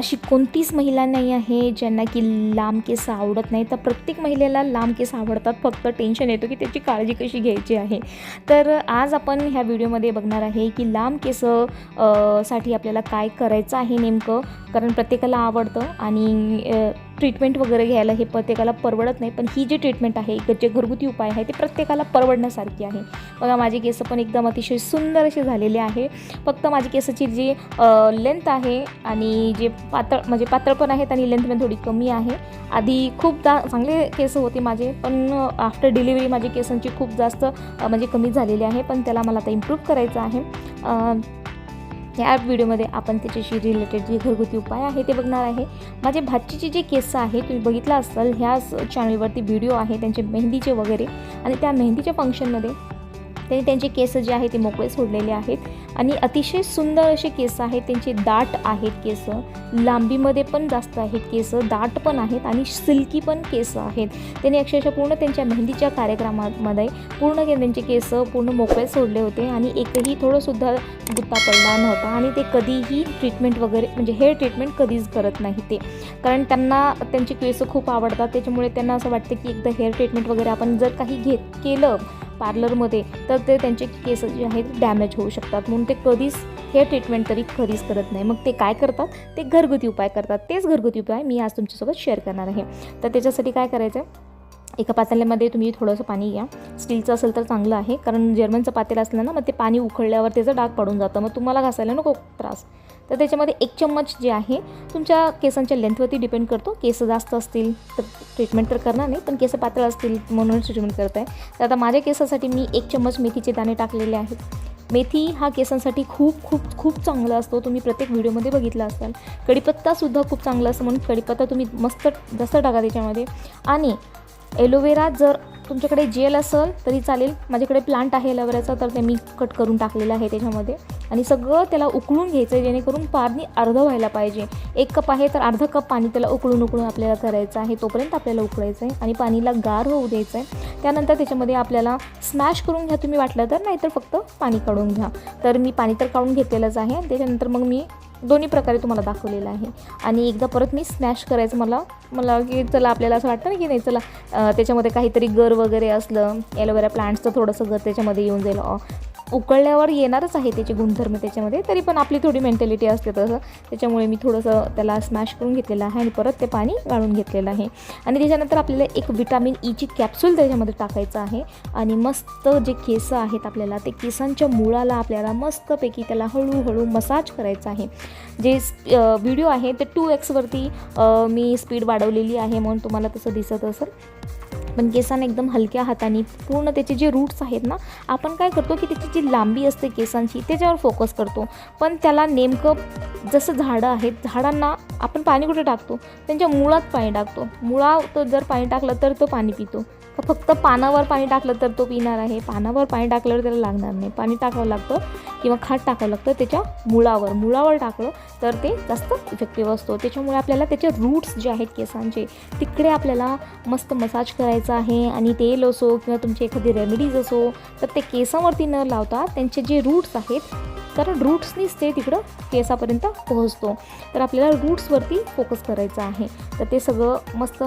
अशी कोणतीच महिला नाही आहे ज्यांना की लांब केस आवडत नाही. तर प्रत्येक महिलेला लांब केस आवडतात. फक्त टेन्शन येतो की त्याची काळजी कशी घ्यायची आहे. तर आज आपण ह्या व्हिडिओमध्ये बघणार आहे की लांब केस साठी आपल्याला काय करायचं आहे नेमकं. कारण प्रत्येकाला आवडतं आणि ट्रीटमेंट वगैरे घ्यायला हे प्रत्येकाला परवडत नाही. पण ही जी ट्रीटमेंट आहे जे घरगुती उपाय आहे ते प्रत्येकाला परवडण्यासारखी आहे. बघा माझे केस पण एकदम अतिशय सुंदर असे झालेले आहे. फक्त माझी केसाची जी लेंथ आहे आणि जे पातळ म्हणजे पातळ पण आहेत आणि लेंथमध्ये थोडी कमी आहे. आधी खूप जा चांगले केस होते माझे पण आफ्टर डिलिव्हरी माझी केसांची खूप जास्त म्हणजे कमी झालेली आहे. पण त्याला मला आता इम्प्रूव्ह करायचं आहे. ह्या व्हिडिओमध्ये आपण त्याच्याशी रिलेटेड जे घरगुती उपाय आहे ते बघणार आहे. माझे भाचीचे जे केस आहे तुम्ही बघितलं असाल ह्याच चॅनलवरती व्हिडिओ आहे त्यांचे मेहंदीचे वगैरे. आणि त्या मेहंदीच्या फंक्शनमध्ये त्यांनी त्यांचे केस जे आहे ते मोकळे सोडलेले आहेत. आणि अतिशय सुंदर असे केस आहेत. त्यांचे दाट आहेत केस. लांबीमध्ये पण जास्त आहेत केस. दाट पण आहेत आणि सिल्की पण केस आहेत. त्यांनी अक्षरशः पूर्ण त्यांच्या मेहंदीच्या कार्यक्रमामध्ये पूर्ण के- त्यांचे केस पूर्ण मोकळे सोडले होते. आणि एकही थोडंसुद्धा गुत्ता पडला नव्हता. आणि ते कधीही ट्रीटमेंट वगैरे म्हणजे हेअर ट्रीटमेंट कधीच करत नाही ते. कारण त्यांना त्यांचे केस खूप आवडतात. त्याच्यामुळे त्यांना असं वाटतं की एकदा हेअर ट्रीटमेंट वगैरे आपण जर काही घेत केलं पार्लरमध्ये तर ते त्यांचे केस जे आहेत डॅमेज होऊ शकतात. म्हणून ते कधीच हेअर ट्रीटमेंट तरी खरीच करत नाही. मग ते काय करतात? ते घरगुती उपाय करतात. तेच घरगुती उपाय मी आज तुमच्यासोबत शेअर करणार आहे. तर त्याच्यासाठी काय करायचं एका पातेल्यामध्ये तुम्ही थोडंसं पाणी घ्या. स्टीलचं असेल तर चांगलं आहे. कारण जर्मनचं पातेलं असलं ना मग ते पाणी उकळल्यावर त्याचं डाग पडून जातं. मग तुम्हाला घासायला नको त्रास. तर त्याच्यामध्ये एक चम्मच जे आहे तुमच्या केसांच्या लेंथवरती डिपेंड करतो. केस जास्त असतील तर ट्रीटमेंट तर करणार नाही पण केस पातळ असतील म्हणून ट्रीटमेंट करत आहे तर आता माझ्या केसासाठी मी एक चम्मच मेथीचे दाणे टाकलेले आहेत. मेथी हा केसांसाठी खूप खूप खूप चांगला असतो. तुम्ही प्रत्येक व्हिडिओमध्ये बघितला असाल. कढीपत्तासुद्धा खूप चांगला असतो म्हणून कढीपत्ता तुम्ही मस्त जास्त टाका त्याच्यामध्ये. आणि एलोवेरा जर तुमच्याकडे जेल असेल तरी चालेल. माझ्याकडे प्लांट आहे लवऱ्याचा तर ते मी कट करून टाकलेलं आहे त्याच्यामध्ये. आणि सगळं त्याला उकळून घ्यायचं आहे जेणेकरून पाणी अर्धं व्हायला पाहिजे. एक कप आहे तर अर्धा कप पाणी त्याला उकळून उकळून आपल्याला करायचं आहे. तोपर्यंत आपल्याला उकळायचं आहे आणि पाणीला गार होऊ द्यायचं आहे त्यानंतर त्याच्यामध्ये आपल्याला स्मॅश करून घ्या तुम्ही वाटलं तर नाहीतर फक्त पाणी काढून घ्या. तर मी पाणी तर काढून घेतलेलंच आहे. आणि त्याच्यानंतर मग मी दोन्ही प्रकारे तुम्हाला दाखवलेलं आहे. आणि एकदा परत मी स्मॅश करायचं मला मला की चला आपल्याला असं वाटतं ना की नाही चला त्याच्यामध्ये काहीतरी गर वगैरे असलं एलोवेरा प्लांट्सचं थोडंसं गर त्याच्यामध्ये येऊन जाईल. उकळल्यावर येणारच आहे त्याचे गुणधर्म त्याच्यामध्ये. तरी पण आपली थोडी मेंटॅलिटी असते तसं. त्याच्यामुळे मी थोडंसं त्याला स्मॅश करून घेतलेलं आहे आणि परत ते पाणी गाळून घेतलेलं आहे. आणि त्याच्यानंतर आपल्याला एक विटामिन ईची कॅप्सूल त्याच्यामध्ये टाकायचं आहे. आणि मस्त जे केस आहेत आपल्याला ते केसांच्या मुळाला आपल्याला मस्तपैकी त्याला हळूहळू मसाज करायचं आहे. जे व्हिडिओ आहे ते टू एक्सवरती मी स्पीड वाढवलेली आहे म्हणून तुम्हाला तसं दिसत असेल. पण केसांना एकदम हलक्या हाताने पूर्ण त्याचे जे रूट्स आहेत ना आपण काय करतो की त्याची जी लांबी असते केसांची त्याच्यावर फोकस करतो. पण त्याला नेमकं जसं झाडं आहेत झाडांना आपण पाणी कुठे टाकतो? त्यांच्या मुळात पाणी टाकतो. मुळात जर पाणी टाकलं तर तो पाणी पितो. का फक्त पानावर पाणी टाकलं तर तो पिणार आहे. पानावर पाणी टाकल्यावर त्याला लागणार नाही. पाणी टाकावं लागतं किंवा खाट टाकावं लागतं त्याच्या मुळावर. मुळावर टाकलं तर ते जास्त इफेक्टिव्ह असतो. त्याच्यामुळे आपल्याला त्याचे रूट्स जे आहेत केसांचे तिकडे आपल्याला मस्त मसाज करायचा आहे आणि तेल असो किंवा तुमची एखादी रेमेडीज असो तर ते केसांवरती न लावता त्यांचे जे रूट्स आहेत कारण रूट्सनीच ते तिकडं केसापर्यंत पोहोचतो. तर आपल्याला रूट्सवरती फोकस करायचं आहे. तर ते सगळं मस्त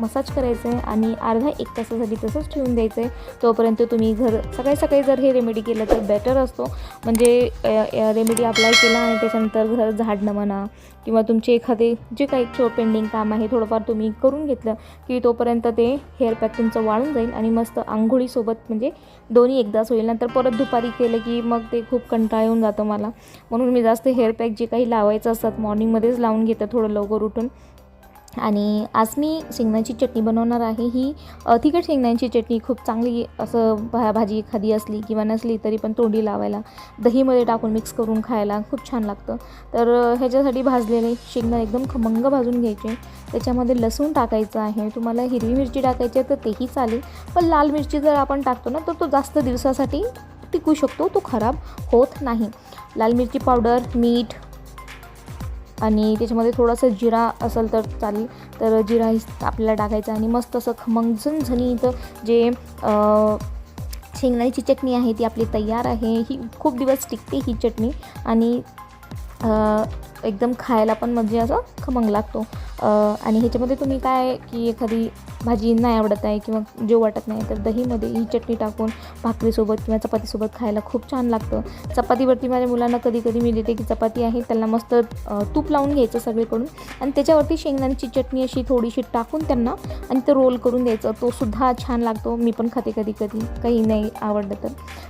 मसाज करायचं आहे आणि अर्धा एक तासासाठी तसंच ठेवून द्यायचं आहे तोपर्यंत तुम्ही घर सकाळी सकाळी जर हे रेमेडी केलं तर बेटर असतो. म्हणजे रेमेडी अप्लाय केला आणि त्याच्यानंतर घर झाडणं म्हणा किंवा तुमचे एखादे जे काही छो पेंडिंग काम आहे थोडंफार तुम्ही करून घेतलं की तोपर्यंत ते हेअर पॅक तुमचं वाळून जाईल आणि मस्त आंघोळीसोबत म्हणजे दोन्ही एकदाच होईल. नंतर परत दुपारी केलं की मग ते खूप कंटाळून होऊन जातं मला. म्हणून मी जास्त हेअर पॅक जे काही लावायचं असतात मॉर्निंगमध्येच लावून घेते थोडं लवकर उठून. आणि आज मी शेंगदाण्याची चटणी बनवणार आहे. ही तिखट शेंगदाण्याची चटणी खूप चांगली असं भा भाजी एखादी असली किंवा नसली तरी पण तोंडी लावायला दहीमध्ये टाकून मिक्स करून खायला खूप छान लागतं. तर ह्याच्यासाठी भाजलेले शेंगदाणे एकदम खमंग भाजून घ्यायचे. त्याच्यामध्ये लसूण टाकायचं आहे. तुम्हाला हिरवी मिरची टाकायची आहे तर तेही चालेल. पण लाल मिरची जर आपण टाकतो ना तर तो जास्त दिवसासाठी टिकू शकतो तो खराब होत नाही. लाल मिरची पावडर मीठ आणि त्याच्यामध्ये थोडंसं जिरा असेल तर चालेल. तर जिरा ही आपल्याला टाकायचं आणि मस्त असं खमंग झणझणीत जे शेंगदाण्याची चटणी आहे ती आपली तयार आहे. ही खूप दिवस टिकते ही चटणी आणि एकदम खायला पण म्हणजे असं खमंग लागतो. आणि ह्याच्यामध्ये तुम्ही काय की एखादी भाजी नाही आवडत आहे किंवा जेव वाटत नाही तर दहीमध्ये ही चटणी टाकून भाकरीसोबत किंवा चपातीसोबत खायला खूप छान लागतं. चपातीवरती माझ्या मुलांना कधी कधी मी देते की चपाती आहे त्यांना मस्त तूप लावून घ्यायचं सगळीकडून आणि त्याच्यावरती शेंगदाण्याची चटणी अशी थोडीशी टाकून त्यांना आणि ते रोल करून द्यायचं. तो सुद्धा छान लागतो. मी पण खाते कधी कधी. काही नाही आवडलं तर.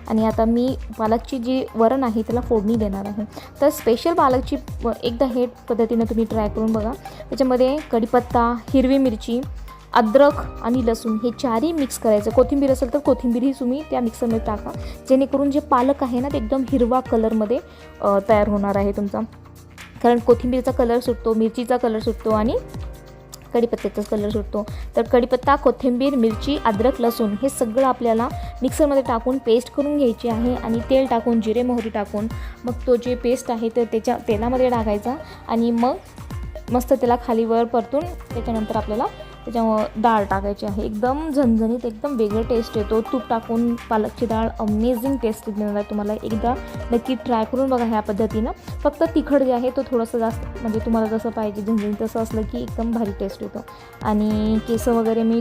आणि आता मी पालकची जी वरण आहे त्याला फोडणी देणार आहे. तर स्पेशल पालकची एकदा हे पद्धतीनं तुम्ही ट्राय करून बघा. त्याच्यामध्ये कढीपत्ता हिरवी मिरची अद्रक आणि लसूण हे चारही मिक्स करायचं. कोथिंबीर असेल तर कोथिंबीरही तुम्ही त्या मिक्सरमध्ये टाका. जेणेकरून जे पालक आहे ना ते एकदम हिरवा कलरमध्ये तयार होणार आहे तुमचा. कारण कोथिंबीरचा कलर सुटतो मिरचीचा कलर सुटतो आणि कढीपत्त्याचाच कलर सुटतो तर कढीपत्ता कोथिंबीर मिरची अद्रक लसूण हे सगळं आपल्याला मिक्सरमध्ये टाकून पेस्ट करून घ्यायची आहे आणि तेल टाकून जिरे मोहरी टाकून मग तो जे पेस्ट आहे तर त्याच्या तेलामध्ये टाकायचा आणि मग मस्त त्याला खालीवर परतून त्याच्यानंतर आपल्याला त्याच्यामुळं डाळ टाकायची आहे. एकदम झणझणीत एकदम वेगळं टेस्ट येतो. तूप टाकून पालकची डाळ अमेझिंग टेस्ट देणार आहे तुम्हाला. एकदा नक्की ट्राय करून बघा ह्या पद्धतीनं. फक्त तिखट जे आहे तो थोडंसं जास्त म्हणजे तुम्हाला जसं पाहिजे झणझणीत तसं असलं की एकदम भारी टेस्ट येतो. आणि केसं वगैरे मी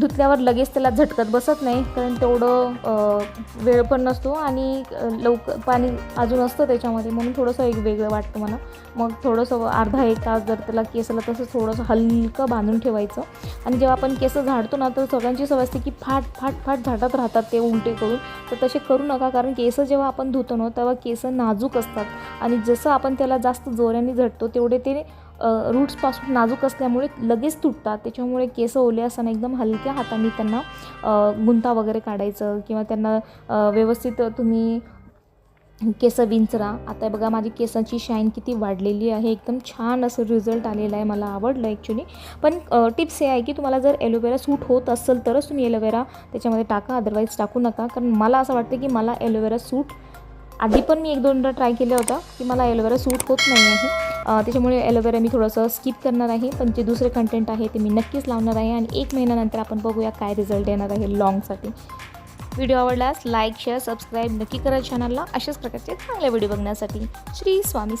धुतल्यावर लगेच त्याला झटकत बसत नाही कारण तेवढं वेळ पण नसतो आणि लवकर पाणी अजून असतं त्याच्यामध्ये म्हणून थोडंसं एक वेगळं वाटतं मला. मग थोडंसं अर्धा एक तास जर त्याला केसाला तसं थोडंसं हलकं बांधून ठेवायचं. आणि जेव्हा आपण केस झाडतो ना तर सगळ्यांची सवय असते की फाट फाट फाट झाडत राहतात ते उलटे करून. तर तसे करू नका कारण केस जेव्हा आपण धुतो ना तेव्हा केस नाजूक असतात. आणि जसं आपण त्याला जास्त जोराने झटतो तेवढे ते रूट्सपासून नाजूक असल्यामुळे लगेच तुटतात. त्याच्यामुळे केस ओले असताना एकदम हलक्या हाताने त्यांना गुंता वगैरे काढायचं किंवा त्यांना व्यवस्थित तुम्ही केस विंचरा. आता बघा माझी केसांची शाईन किती वाढलेली आहे. एकदम छान असं रिझल्ट आलेला आहे. मला आवडलं ॲक्च्युली पण टिप्स हे आहे की तुम्हाला जर एलोवेरा सूट होत असेल तरच तुम्ही एलोवेरा त्याच्यामध्ये टाका. अदरवाईज टाकू नका. कारण मला असं वाटतं की मला एलोवेरा सूट आधी पण मी एक दोनदा ट्राय केलं होतं की मला एलोवेरा सूट होत नाही आहे. त्याच्यामुळे एलोवेरा मी थोडंसं स्किप करणार आहे. पण जे दुसरे कंटेंट आहे ते मी नक्कीच लावणार आहे. आणि एक महिन्यानंतर आपण बघूया काय रिझल्ट येणार आहे लॉंगसाठी व्हिडिओ आवडल्यास लाईक शेअर सबस्क्राईब नक्की करा चॅनलला अशाच प्रकारचे चांगले व्हिडिओ बघण्यासाठी. श्री स्वामी